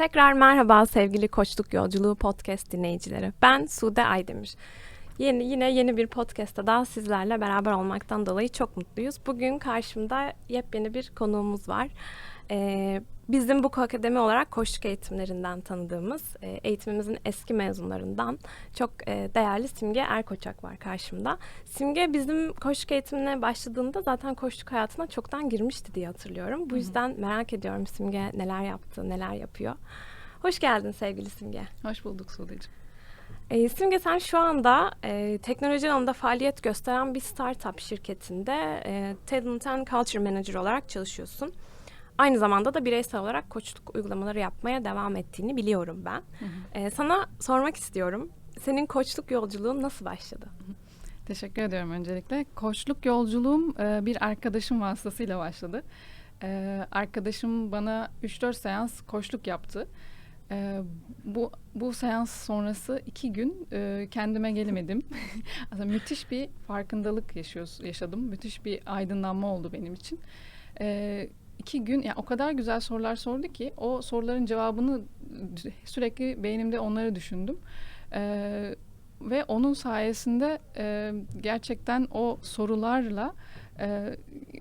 Tekrar merhaba sevgili Koçluk Yolculuğu podcast dinleyicileri. Ben Sude Aydemir. Yeni, yine yeni bir podcast'ta daha sizlerle beraber olmaktan dolayı çok mutluyuz. Bugün karşımda yepyeni bir konuğumuz var. Ee, bizim bu akademi olarak koçluk eğitimlerinden tanıdığımız e, eğitimimizin eski mezunlarından çok e, değerli Simge Erkoçak var karşımda. Simge bizim koçluk eğitimine başladığında zaten koçluk hayatına çoktan girmişti diye hatırlıyorum. Bu yüzden merak ediyorum Simge neler yaptı, neler yapıyor. Hoş geldin sevgili Simge. Hoş bulduk Sude'ciğim. E, Simge sen şu anda e, teknoloji alanında faaliyet gösteren bir startup şirketinde e, Talent and Culture Manager olarak çalışıyorsun. Aynı zamanda da bireysel olarak koçluk uygulamaları yapmaya devam ettiğini biliyorum ben. Hı hı. E, sana sormak istiyorum. Senin koçluk yolculuğun nasıl başladı? Teşekkür ediyorum öncelikle. Koçluk yolculuğum e, bir arkadaşım vasıtasıyla başladı. E, arkadaşım bana 3-4 seans koçluk yaptı. Ee, bu bu seans sonrası iki gün e, kendime gelemedim. Aslında müthiş bir farkındalık yaşıyoruz, yaşadım. Müthiş bir aydınlanma oldu benim için. Ee, iki gün yani o kadar güzel sorular sordu ki o soruların cevabını sürekli beynimde onları düşündüm. Ee, ve onun sayesinde e, gerçekten o sorularla e,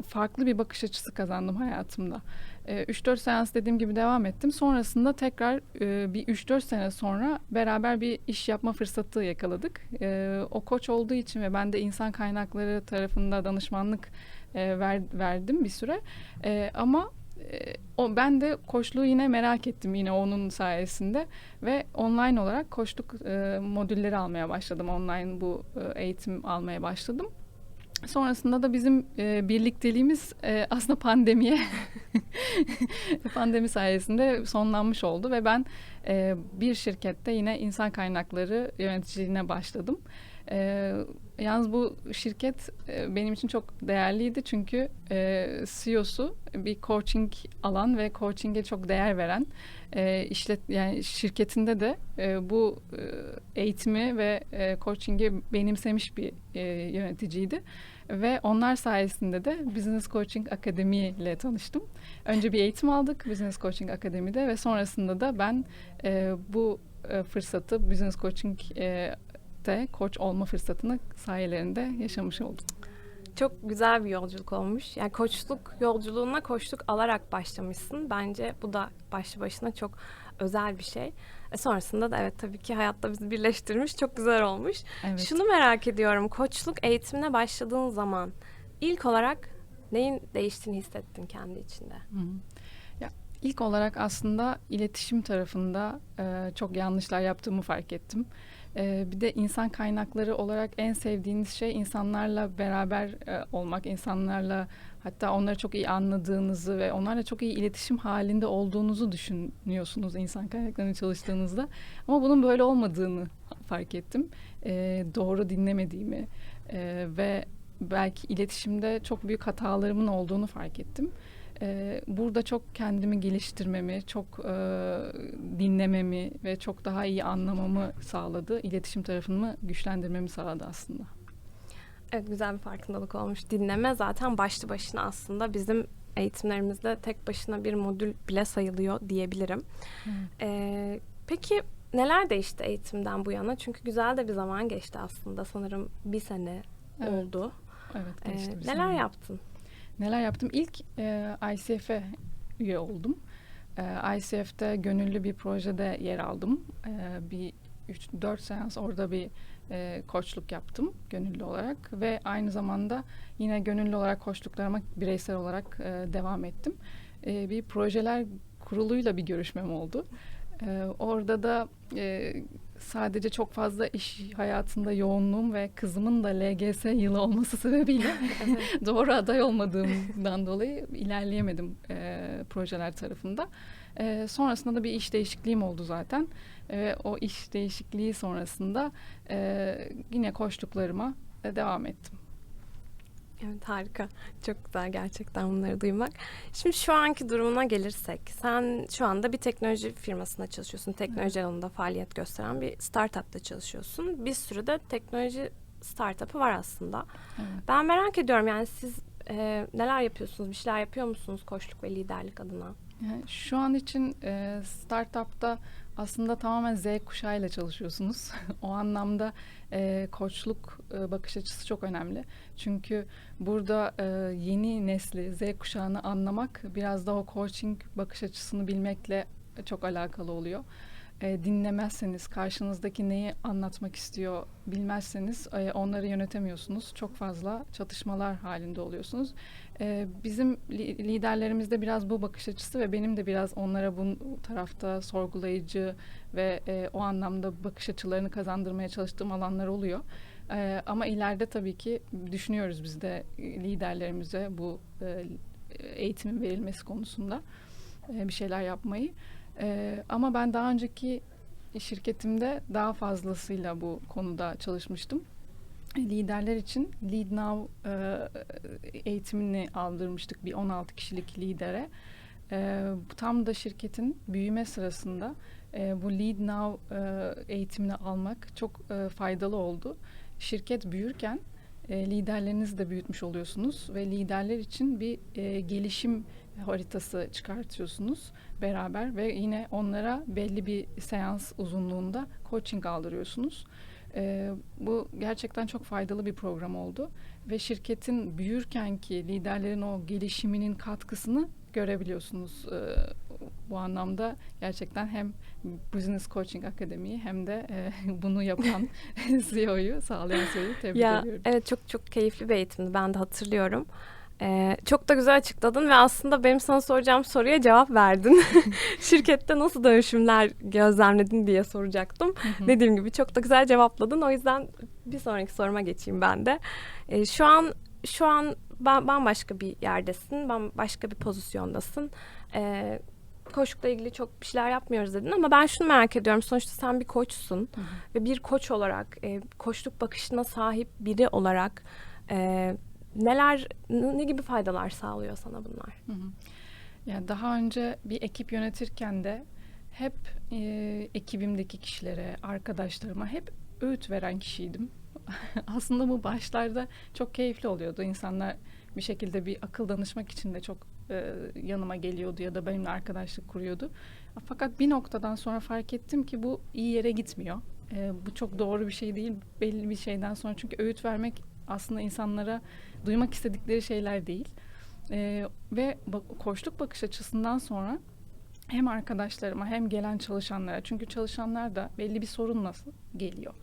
farklı bir bakış açısı kazandım hayatımda. 3-4 seans dediğim gibi devam ettim. Sonrasında tekrar e, bir 3-4 sene sonra beraber bir iş yapma fırsatı yakaladık. E, o koç olduğu için ve ben de insan kaynakları tarafında danışmanlık e, ver, verdim bir süre. E, ama e, o ben de koçluğu yine merak ettim yine onun sayesinde ve online olarak koçluk e, modülleri almaya başladım. Online bu e, eğitim almaya başladım. Sonrasında da bizim e, birlikteliğimiz e, aslında pandemiye pandemi sayesinde sonlanmış oldu ve ben e, bir şirkette yine insan kaynakları yöneticiliğine başladım. E, yalnız bu şirket e, benim için çok değerliydi çünkü e, CEO'su bir coaching alan ve coaching'e çok değer veren e, işlet yani şirketinde de bu eğitimi ve coaching'i benimsemiş bir yöneticiydi ve onlar sayesinde de Business Coaching Akademi ile tanıştım. Önce bir eğitim aldık Business Coaching Akademi'de ve sonrasında da ben bu fırsatı Business Coaching e, de koç olma fırsatını sayelerinde yaşamış oldum. Çok güzel bir yolculuk olmuş. Yani koçluk yolculuğuna koçluk alarak başlamışsın. Bence bu da başlı başına çok özel bir şey. E sonrasında da evet tabii ki hayatta bizi birleştirmiş. Çok güzel olmuş. Evet. Şunu merak ediyorum. Koçluk eğitimine başladığın zaman ilk olarak neyin değiştiğini hissettin kendi içinde? Hı. Ya ilk olarak aslında iletişim tarafında e, çok yanlışlar yaptığımı fark ettim. Ee, bir de insan kaynakları olarak en sevdiğiniz şey insanlarla beraber e, olmak, insanlarla hatta onları çok iyi anladığınızı ve onlarla çok iyi iletişim halinde olduğunuzu düşünüyorsunuz insan kaynaklarını çalıştığınızda. Ama bunun böyle olmadığını fark ettim. Ee, doğru dinlemediğimi e, ve belki iletişimde çok büyük hatalarımın olduğunu fark ettim e, burada çok kendimi geliştirmemi, çok e, dinlememi ve çok daha iyi anlamamı sağladı. İletişim tarafımı güçlendirmemi sağladı aslında. Evet güzel bir farkındalık olmuş. Dinleme zaten başlı başına aslında bizim eğitimlerimizde tek başına bir modül bile sayılıyor diyebilirim. Hmm. Ee, peki neler değişti eğitimden bu yana? Çünkü güzel de bir zaman geçti aslında. Sanırım bir sene evet. oldu. Evet geçti ee, Neler sene. yaptın? Neler yaptım? İlk e, ICF'e üye oldum. E, ICF'te gönüllü bir projede yer aldım. E, bir 3-4 seans orada bir e, koçluk yaptım gönüllü olarak ve aynı zamanda yine gönüllü olarak koçluklarıma bireysel olarak e, devam ettim. E, bir projeler kuruluyla bir görüşmem oldu. E, orada da e, sadece çok fazla iş hayatında yoğunluğum ve kızımın da LGS yılı olması sebebiyle doğru aday olmadığımdan dolayı ilerleyemedim e, projeler tarafında. E, sonrasında da bir iş değişikliğim oldu zaten. E, o iş değişikliği sonrasında e, yine koştuklarıma e, devam ettim. Evet harika. Çok güzel gerçekten bunları duymak. Şimdi şu anki durumuna gelirsek. Sen şu anda bir teknoloji firmasında çalışıyorsun. Teknoloji alanında faaliyet gösteren bir startupta çalışıyorsun. Bir sürü de teknoloji startup'ı var aslında. Evet. Ben merak ediyorum yani siz e, neler yapıyorsunuz? Bir şeyler yapıyor musunuz koçluk ve liderlik adına? Yani şu an için e, startupta aslında tamamen Z kuşağıyla çalışıyorsunuz. o anlamda e, koçluk e, bakış açısı çok önemli. Çünkü burada e, yeni nesli Z kuşağını anlamak biraz da o coaching bakış açısını bilmekle çok alakalı oluyor. E, dinlemezseniz, karşınızdaki neyi anlatmak istiyor bilmezseniz e, onları yönetemiyorsunuz. Çok fazla çatışmalar halinde oluyorsunuz. E, bizim li- liderlerimizde biraz bu bakış açısı ve benim de biraz onlara bu tarafta sorgulayıcı ve e, o anlamda bakış açılarını kazandırmaya çalıştığım alanlar oluyor. E, ama ileride tabii ki düşünüyoruz biz de liderlerimize bu e, eğitimin verilmesi konusunda e, bir şeyler yapmayı. Ee, ama ben daha önceki şirketimde daha fazlasıyla bu konuda çalışmıştım. Liderler için Lead Now e, eğitimini aldırmıştık bir 16 kişilik lidere. E, tam da şirketin büyüme sırasında e, bu Lead Now e, eğitimini almak çok e, faydalı oldu. Şirket büyürken e, liderlerinizi de büyütmüş oluyorsunuz ve liderler için bir e, gelişim haritası çıkartıyorsunuz beraber ve yine onlara belli bir seans uzunluğunda coaching aldırıyorsunuz. Ee, bu gerçekten çok faydalı bir program oldu ve şirketin büyürken ki liderlerin o gelişiminin katkısını görebiliyorsunuz. Ee, bu anlamda gerçekten hem Business Coaching Akademi'yi hem de e, bunu yapan CEO'yu sağlayan CEO'yu tebrik ya, ediyorum. Evet çok çok keyifli bir eğitimdi ben de hatırlıyorum. Ee, çok da güzel açıkladın ve aslında benim sana soracağım soruya cevap verdin. Şirkette nasıl dönüşümler gözlemledin diye soracaktım. Dediğim gibi çok da güzel cevapladın. O yüzden bir sonraki soruma geçeyim ben de. Ee, şu an şu an bambaşka bir yerdesin, bambaşka bir pozisyondasın. Ee, koçlukla ilgili çok bir şeyler yapmıyoruz dedin ama ben şunu merak ediyorum. Sonuçta sen bir koçsun ve bir koç olarak, e, koçluk bakışına sahip biri olarak e, neler ne gibi faydalar sağlıyor sana bunlar? Hı hı. Yani daha önce bir ekip yönetirken de hep e, ekibimdeki kişilere, arkadaşlarıma hep öğüt veren kişiydim. Aslında bu başlarda çok keyifli oluyordu. İnsanlar bir şekilde bir akıl danışmak için de çok e, yanıma geliyordu ya da benimle arkadaşlık kuruyordu. Fakat bir noktadan sonra fark ettim ki bu iyi yere gitmiyor. E, bu çok doğru bir şey değil belli bir şeyden sonra. Çünkü öğüt vermek aslında insanlara duymak istedikleri şeyler değil. Ee, ve bak, koçluk bakış açısından sonra hem arkadaşlarıma hem gelen çalışanlara çünkü çalışanlar da belli bir sorunla geliyor.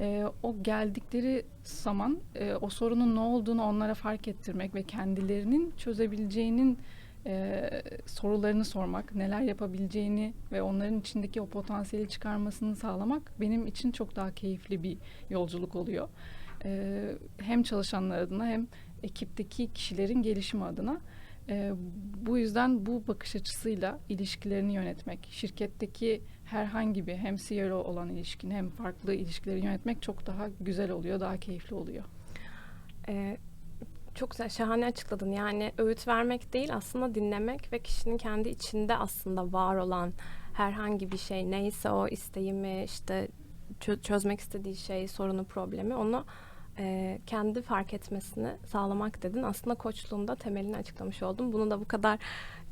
Ee, o geldikleri zaman e, o sorunun ne olduğunu onlara fark ettirmek ve kendilerinin çözebileceğinin e, sorularını sormak, neler yapabileceğini ve onların içindeki o potansiyeli çıkarmasını sağlamak benim için çok daha keyifli bir yolculuk oluyor. E, hem çalışanlar adına hem ekipteki kişilerin gelişimi adına. E, bu yüzden bu bakış açısıyla ilişkilerini yönetmek, şirketteki herhangi bir hem CEO olan ilişkin hem farklı ilişkileri yönetmek çok daha güzel oluyor, daha keyifli oluyor. Ee, çok güzel, şahane açıkladın. Yani öğüt vermek değil aslında dinlemek ve kişinin kendi içinde aslında var olan herhangi bir şey neyse o isteği mi işte çö- çözmek istediği şey, sorunu, problemi onu e, kendi fark etmesini sağlamak dedin. Aslında koçluğunda temelini açıklamış oldum. Bunu da bu kadar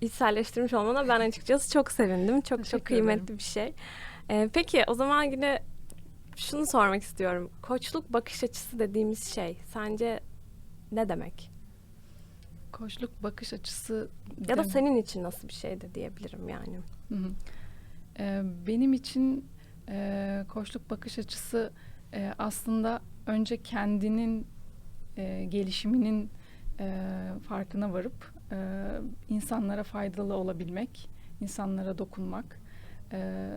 içselleştirmiş olmana ben açıkçası çok sevindim. Çok çok kıymetli ederim. bir şey. E, peki o zaman yine şunu sormak istiyorum. Koçluk bakış açısı dediğimiz şey sence ne demek? Koçluk bakış açısı Ya da senin için nasıl bir şey de diyebilirim yani. Hı hı. Ee, benim için e, koçluk bakış açısı e, aslında önce kendinin e, gelişiminin e, farkına varıp e, insanlara faydalı olabilmek, insanlara dokunmak. E,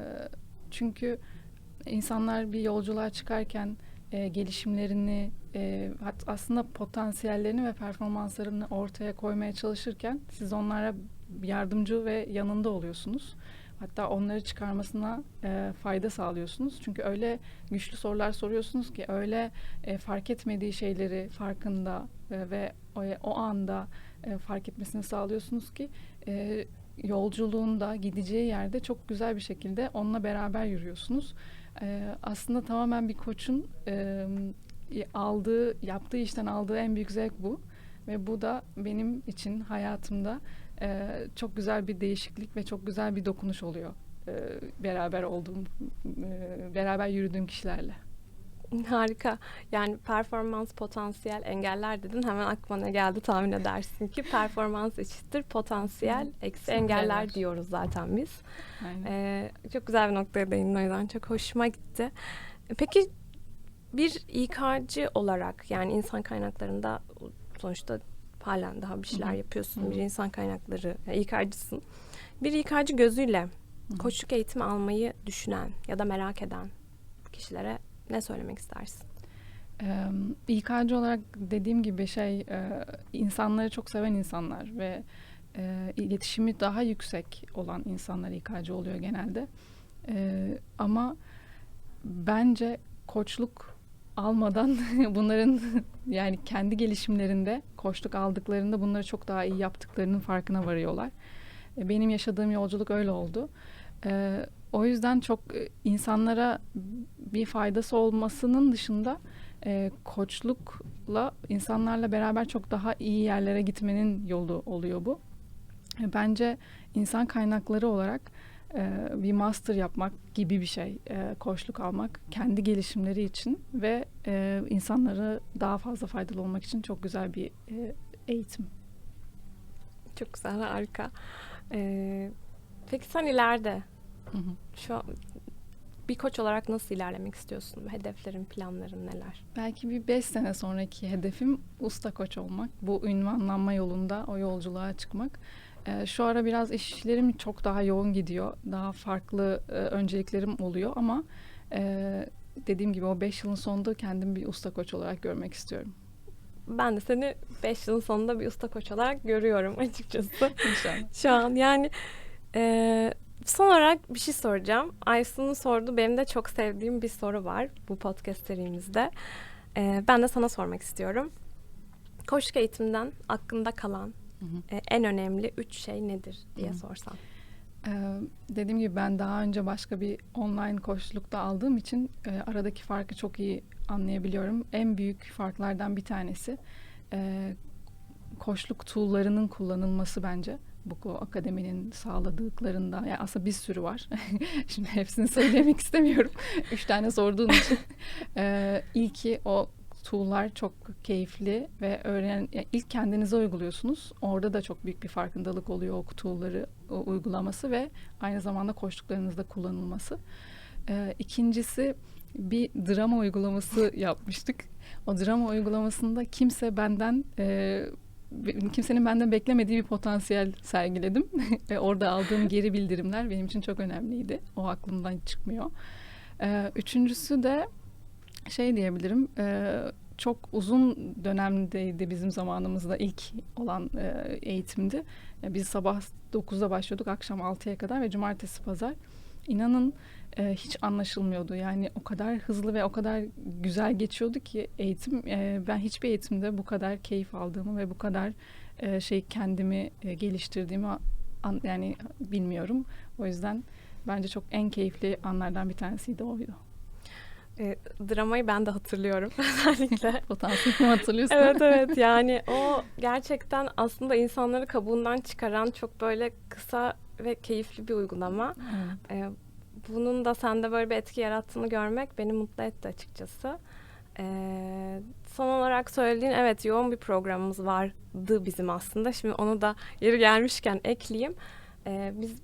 çünkü insanlar bir yolculuğa çıkarken e, gelişimlerini, e, hat- aslında potansiyellerini ve performanslarını ortaya koymaya çalışırken siz onlara yardımcı ve yanında oluyorsunuz. Hatta onları çıkarmasına e, fayda sağlıyorsunuz. Çünkü öyle güçlü sorular soruyorsunuz ki öyle e, fark etmediği şeyleri farkında e, ve o, o anda e, fark etmesini sağlıyorsunuz ki e, yolculuğunda gideceği yerde çok güzel bir şekilde onunla beraber yürüyorsunuz. E, aslında tamamen bir koçun e, aldığı, yaptığı işten aldığı en büyük zevk bu. Ve bu da benim için hayatımda e, çok güzel bir değişiklik ve çok güzel bir dokunuş oluyor e, beraber olduğum, e, beraber yürüdüğüm kişilerle. Harika. Yani performans, potansiyel, engeller dedin. Hemen aklıma ne geldi tahmin edersin ki performans eşittir potansiyel eksi engeller diyoruz zaten biz. Aynen. Ee, çok güzel bir noktaya değindin o yüzden çok hoşuma gitti. Peki bir İK'cı olarak yani insan kaynaklarında sonuçta halen daha bir şeyler yapıyorsun. Bir insan kaynakları yani İK'cısın. Bir İK'cı gözüyle koçluk eğitimi almayı düşünen ya da merak eden kişilere ne söylemek istersin? Ee, İK'cı olarak dediğim gibi şey e, insanları çok seven insanlar ve e, iletişimi daha yüksek olan insanlar İK'cı oluyor genelde. E, ama bence koçluk almadan bunların yani kendi gelişimlerinde koçluk aldıklarında bunları çok daha iyi yaptıklarının farkına varıyorlar. E, Benim yaşadığım yolculuk öyle oldu. E, o yüzden çok e, insanlara bir faydası olmasının dışında koçlukla insanlarla beraber çok daha iyi yerlere gitmenin yolu oluyor bu. Bence insan kaynakları olarak e, bir master yapmak gibi bir şey e, koçluk almak kendi gelişimleri için ve e, insanlara daha fazla faydalı olmak için çok güzel bir e, eğitim. Çok güzel, harika. Ee, peki sen ileride Hı hı. şu an bir koç olarak nasıl ilerlemek istiyorsun? Hedeflerin, planların neler? Belki bir beş sene sonraki hedefim usta koç olmak. Bu ünvanlanma yolunda o yolculuğa çıkmak. Ee, şu ara biraz işlerim çok daha yoğun gidiyor. Daha farklı e, önceliklerim oluyor ama e, dediğim gibi o beş yılın sonunda kendimi bir usta koç olarak görmek istiyorum. Ben de seni 5 yılın sonunda bir usta koç olarak görüyorum açıkçası. İnşallah. Şu an yani e, son olarak bir şey soracağım. Aysun'un sorduğu benim de çok sevdiğim bir soru var bu podcast serimizde. E, ben de sana sormak istiyorum. Koçluk eğitimden aklında kalan Hı hı. e, en önemli üç şey nedir diye Hı. sorsam. Ee, dediğim gibi ben daha önce başka bir online koçlukta aldığım için e, aradaki farkı çok iyi anlayabiliyorum. En büyük farklardan bir tanesi e, koçluk tool'larının kullanılması bence. Bu akademinin sağladıklarında yani aslında bir sürü var. Şimdi hepsini söylemek istemiyorum. Üç tane sorduğun için. Ee, ilki o tool'lar çok keyifli ve öğren yani ilk kendinize uyguluyorsunuz. Orada da çok büyük bir farkındalık oluyor o tool'ları o uygulaması ve aynı zamanda koştuklarınızda kullanılması. Ee, ikincisi bir drama uygulaması yapmıştık. O drama uygulamasında kimse benden e, kimsenin benden beklemediği bir potansiyel sergiledim ve orada aldığım geri bildirimler benim için çok önemliydi. O aklımdan çıkmıyor. Ee, üçüncüsü de şey diyebilirim. e, çok uzun dönemdeydi bizim zamanımızda ilk olan e, eğitimdi. E, Biz sabah 9'da başlıyorduk akşam 6'ya kadar ve cumartesi pazar. İnanın e, hiç anlaşılmıyordu. Yani o kadar hızlı ve o kadar güzel geçiyordu ki eğitim. E, ben hiçbir eğitimde bu kadar keyif aldığımı ve bu kadar e, şey kendimi e, geliştirdiğimi an- yani bilmiyorum. O yüzden bence çok en keyifli anlardan bir tanesiydi oydu. E, dramayı ben de hatırlıyorum özellikle. Potansiyelimi hatırlıyorsun. evet evet yani o gerçekten aslında insanları kabuğundan çıkaran çok böyle kısa ve keyifli bir uygulama. Evet. Ee, bunun da sende böyle bir etki yarattığını görmek beni mutlu etti açıkçası. Ee, son olarak söylediğin evet yoğun bir programımız vardı bizim aslında. Şimdi onu da yeri gelmişken ekleyeyim. Ee, biz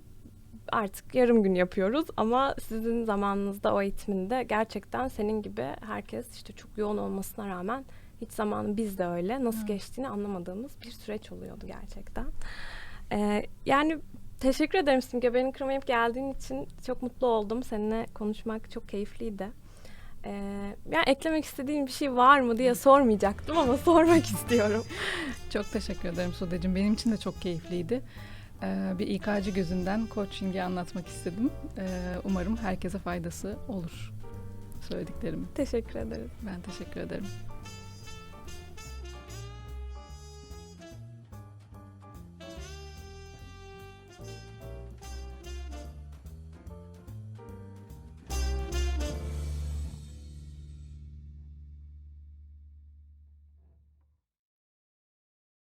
artık yarım gün yapıyoruz ama sizin zamanınızda o eğitiminde gerçekten senin gibi herkes işte çok yoğun olmasına rağmen hiç zamanı biz de öyle nasıl Evet. geçtiğini anlamadığımız bir süreç oluyordu gerçekten. Ee, yani teşekkür ederim Simge. Beni kırmayıp geldiğin için çok mutlu oldum. Seninle konuşmak çok keyifliydi. Ee, yani eklemek istediğin bir şey var mı diye sormayacaktım ama sormak istiyorum. Çok teşekkür ederim Sudeciğim. Benim için de çok keyifliydi. Ee, bir İK'cı gözünden coaching'i anlatmak istedim. Ee, umarım herkese faydası olur söylediklerim. Teşekkür ederim. Ben teşekkür ederim.